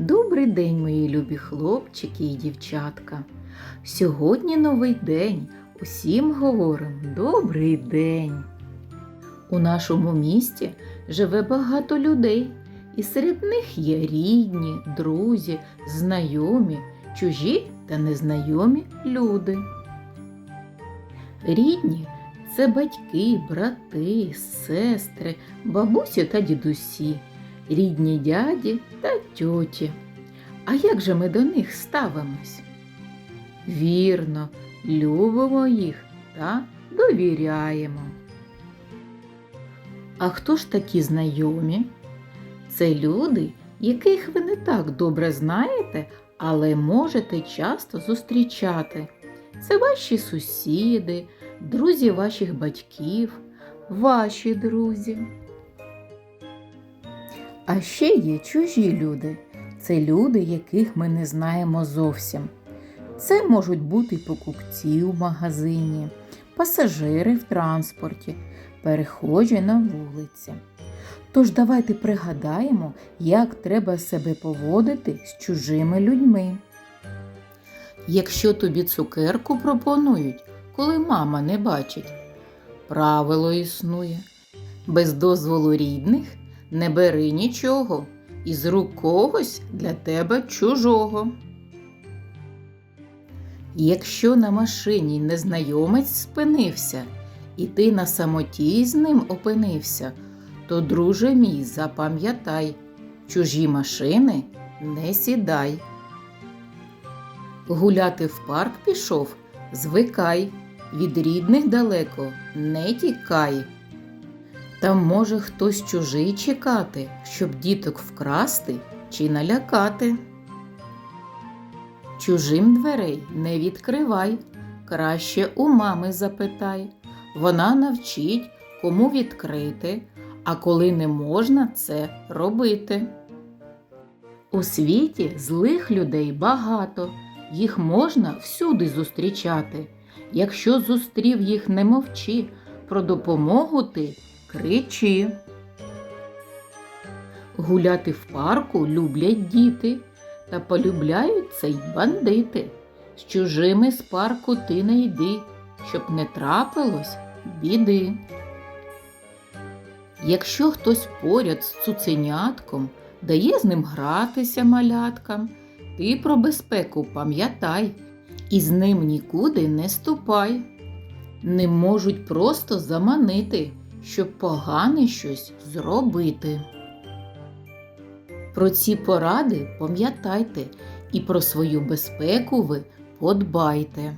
Добрий день, мої любі хлопчики і дівчатка. Сьогодні новий день. Усім говоримо добрий день. У нашому місті живе багато людей, і серед них є рідні, друзі, знайомі, чужі та незнайомі люди. Рідні це батьки, брати, сестри, бабусі та дідусі, рідні дяді та тьоті. А як же ми до них ставимось? Вірно, любимо їх та довіряємо. А хто ж такі знайомі? Це люди, яких ви не так добре знаєте, але можете часто зустрічати. Це ваші сусіди, друзі ваших батьків, ваші друзі. А ще є чужі люди. Це люди, яких ми не знаємо зовсім. Це можуть бути покупці у магазині, пасажири в транспорті, перехожі на вулиці. Тож давайте пригадаємо, як треба себе поводити з чужими людьми. Якщо тобі цукерку пропонують, коли мама не бачить, правило існує. Без дозволу рідних не бери нічого, із рук когось для тебе чужого. Якщо на машині незнайомець спинився, і ти на самоті з ним опинився, то, друже мій, запам'ятай, чужі машини не сідай. Гуляти в парк пішов, звикай, від рідних далеко не тікай. Там може хтось чужий чекати, щоб діток вкрасти чи налякати. Чужим дверей не відкривай, краще у мами запитай. Вона навчить, кому відкрити, а коли не можна це робити. У світі злих людей багато, їх можна всюди зустрічати. Якщо зустрів їх не мовчи, про допомогу ти кричи. Гуляти в парку люблять діти, та полюбляють це й бандити. З чужими з парку ти не йди, щоб не трапилось біди. Якщо хтось поряд з цуценятком дає з ним гратися маляткам, ти про безпеку пам'ятай і з ним нікуди не ступай. Не можуть просто заманити, щоб погане щось зробити. Про ці поради пам'ятайте і про свою безпеку ви подбайте.